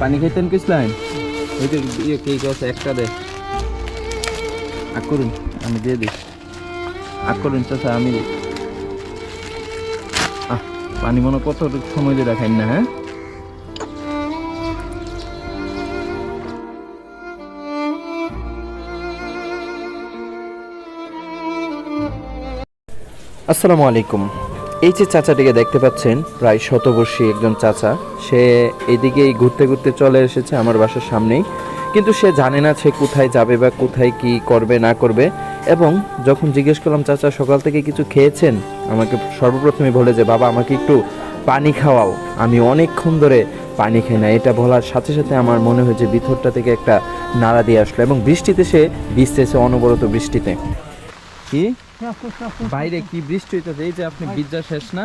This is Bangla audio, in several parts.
পানি খাইতেন কিসলাইন ওই যে ইয়ে একটা দে। আগ করুন, আমি দিয়ে দিই। আগ করুন, চাচা, আমি দিই। আহ, পানি মনে কত সময় দিয়ে রাখাই না হ্যাঁ? আসসালামু আলাইকুম। এই যে চাচাটিকে দেখতে পাচ্ছেন, প্রায় শতবর্ষী একজন চাচা, সে এদিকেই ঘুরতে ঘুরতে চলে এসেছে আমার বাসার সামনেই। কিন্তু সে জানে না সে কোথায় যাবে বা কোথায় কি করবে, না করবে। এবং যখন জিজ্ঞেস করলাম, চাচা, সকাল থেকে কিছু খেয়েছেন? আমাকে সর্বপ্রথমে বলে যে, বাবা, আমাকে একটু পানি খাওয়াও। আমি অনেকক্ষণ ধরে পানি খাই না। এটা বলার সাথে সাথে আমার মনে হয়েছে ভিতরটা থেকে একটা নাড়া দিয়ে আসলো। এবং বৃষ্টিতে সে ভিজতেছে, অনবরত বৃষ্টিতে। কি? বাইরে কি বৃষ্টি হইতেছে এই যে আপনি বিদ্যা শেষ না?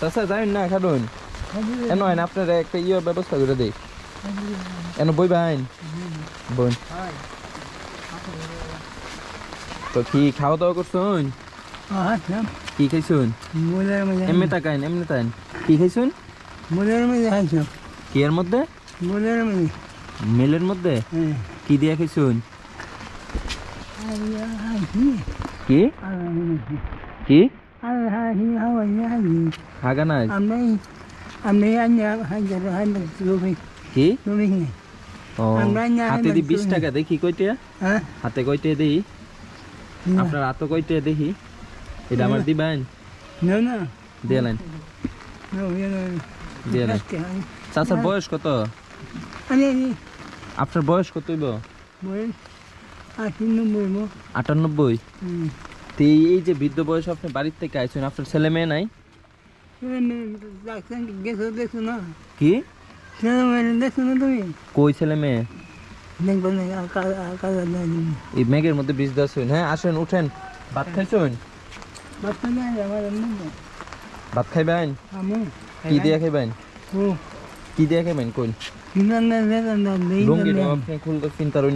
চাচা যাবেন না খাডুন এন হয় না আপনার একটা ইয়ে ব্যবস্থা করে দেই। এন বই বাইন। বই তো কি খাওয়া দাওয়া করছুন কি খাইছুন? এমনি তাকাইন এমনি তাকাইন। কি খাইছুন? কি এর মধ্যে? মেলের মধ্যে? কি দিয়ে খাইছুন? কি? কি? না আপনার হাতে কইতে। দেখি আমার দিলেন চাচার বয়স কত? আপনার বয়স কত হইব? আটানব্বই তো এই- যে বৃদ্ধ বয়স আপনি বাড়ির থেকে আইছেন আপনার ছেলে মেয়ে নাই? কি? কই ছেলে মেয়ে? এই মেঘের মধ্যে বীজ দাসুন হ্যাঁ? আসেন উঠেন। ভাত খাইছুন ভাত খাইবেন? কি দিয়ে খাইবেন? কি দিয়ে খাইবেন? কোন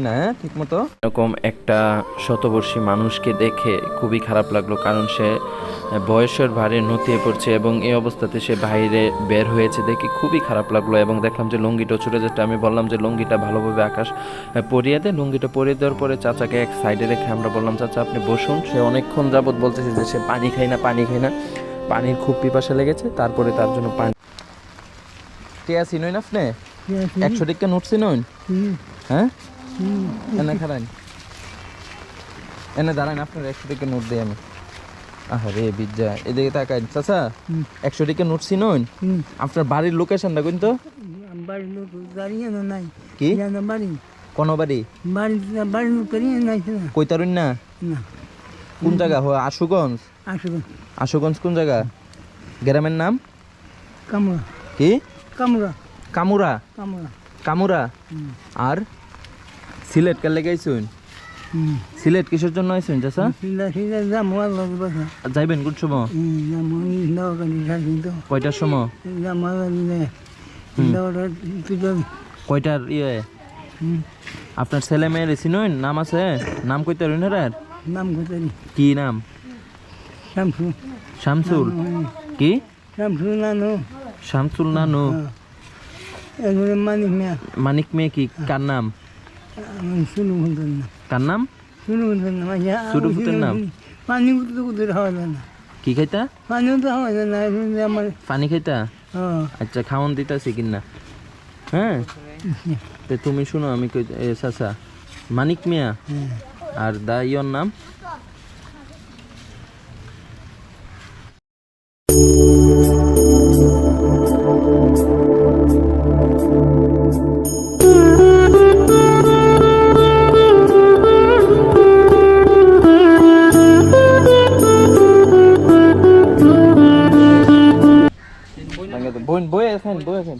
হ্যাঁ এরকম একটা শতবর্ষী মানুষকে দেখে খুবই খারাপ লাগল কারণ সে বয়সের ভারে নতিয়ে পড়ছে এবং এই অবস্থাতে সে বাইরে বের হয়েছে দেখে খুবই খারাপ লাগল এবং দেখলাম যে লুঙ্গিটা ছুটে আমি বললাম যে লুঙ্গিটা ভালোভাবে আকাশ পরিয়ে দে লুঙ্গিটা পরিয়ে দেওয়ার পরে চাচাকে এক সাইডে রেখে আমরা বললাম চাচা আপনি বসুন সে অনেকক্ষণ যাবত বলতেছে যে সে পানি খায় না পানি খায় না পানির খুব পিপাসা লেগেছে তারপরে তার জন্য পানি আপনি একশো টিকা নোট চিনুন হ্যাঁ? এনে খারান এনে দাঁড়ান আপনার একশো টিকা নোট দিই আমি। আরে বিজ্জা। এদিকে তাকাই চাচা একশো টিকা নোট চিনুন আপনার বাড়ির লোকেশনটা কিন্তু বাড়ির লোক দাঁড়িয়ে নাই। কি? বাড়ি। কোন বাড়ি? বাড়ি বাড়ির লোক দাঁড়িয়ে নাই না। কোন জায়গা? হয় আশুগঞ্জ? আসবে আশুগঞ্জ কোন জায়গা? গ্রামের নাম? কামড়া কি? কামড়া কামুরা। কামুরা। আর সিলেট কালে গাইছুন হুম। সিলেট কিসের জন্য আল্লাহ বাসা যাইবেন কোন সময়? কয়টার সময়? কয়টার ইয়ে? আপনার ছেলে মেয়ের চিনুন? নাম আছে? নাম কইতে রইন আর নাম কোথায় কি নাম? শামসু শামসুল। কি? শামসু নানু। শামসুল নানু। মানিক মিয়া। মানিক মেয়ে কি? কার নাম? কার নাম? পানি তো কোথায় যায় না। কি খাইতা? পানিও তো হওয়া যায় না এখন যে আমার পানি খাইতা? হ্যাঁ আচ্ছা খাওয়ান দিতাছি কিনা। হ্যাঁ? তো তুমি শুনো আমি চাচা মানিক মিয়া? হ্যাঁ। আর দা ইয়র নাম? বই বই এখন বই এখন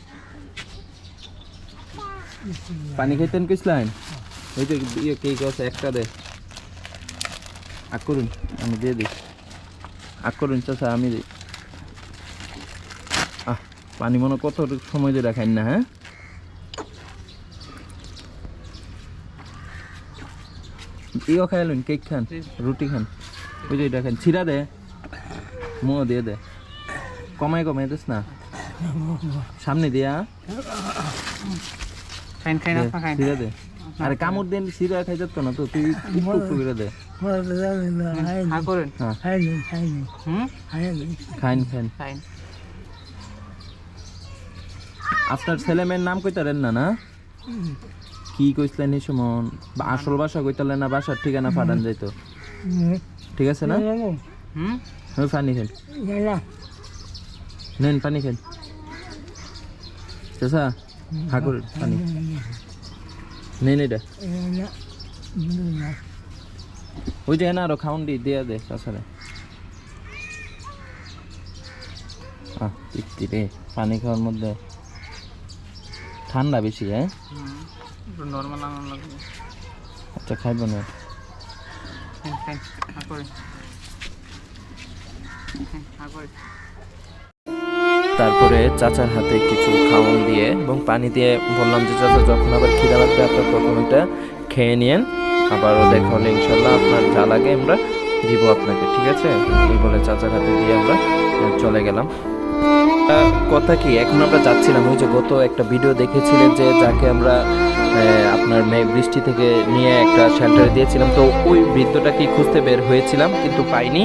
পানি খাইতেন কিসলাইন ওই যে ইয়ে কে গেছে একটা দে। আগ করুন, আমি দিয়ে দিই। আগ করুন, চাচা, আমি দিই। আহ, পানি মনে কত সময় দিয়ে রাখাই না হ্যাঁ? ইও খাইলুন কেক খান, রুটি খান। ওই যে এটা খান ছিড়া দে। মো দিয়ে দে। কমাই কমাই দিস না। সামনে দিয়া। খাইন খাইন খাইন। সিরা দে। আরে কামড় দেন সিরা খাই যাত না তো তুই একটু একটু করে দে। হা করেন। হ্যাঁ। হুম? খাইন খাইন। খাইন। আপনার ছেলে মেয়ের নাম কইতারেন না না? কি কইছিলেন এই সময়? আসল ভাষা কইতালেন না বাসার ঠিকানা ফাটান যাইতো। ঠিক আছে না? হুম? পানি খেন নেন পানি খেন চাষা ঠাকুর পানি নেন এটা ওই যে না আরও খাউন দি দিয়া দে চাষারে আহ তৃপ্তি রে পানি খাওয়ার মধ্যে ঠান্ডা বেশি হ্যাঁ নর্মাল আনার লাগবে আচ্ছা খাইব না খাইন খাইন হা করেন খাইন, হা করেন তারপরে চাচার হাতে কিছু খাওয়ান দিয়ে এবং পানি দিয়ে বললাম যে, চাচা, যখন আবার খিদা লাগবে, আপনার তখন ওইটা খেয়ে নিয়েন। আবারও দেখা হলে ইনশাল্লাহ আপনার যা লাগে আমরা দিব আপনাকে, ঠিক আছে? এই বলে চাচার হাতে দিয়ে আমরা চলে গেলাম। কথা কি, এখন আমরা যাচ্ছিলাম। ওই যে গত একটা ভিডিও দেখেছিলেন যে, যাকে আমরা আপনার মে বৃষ্টি থেকে নিয়ে একটা শেল্টারে দিয়েছিলাম। তো ওই বৃদ্ধটাকে খুঁজতে বের হয়েছিলাম, কিন্তু পাইনি।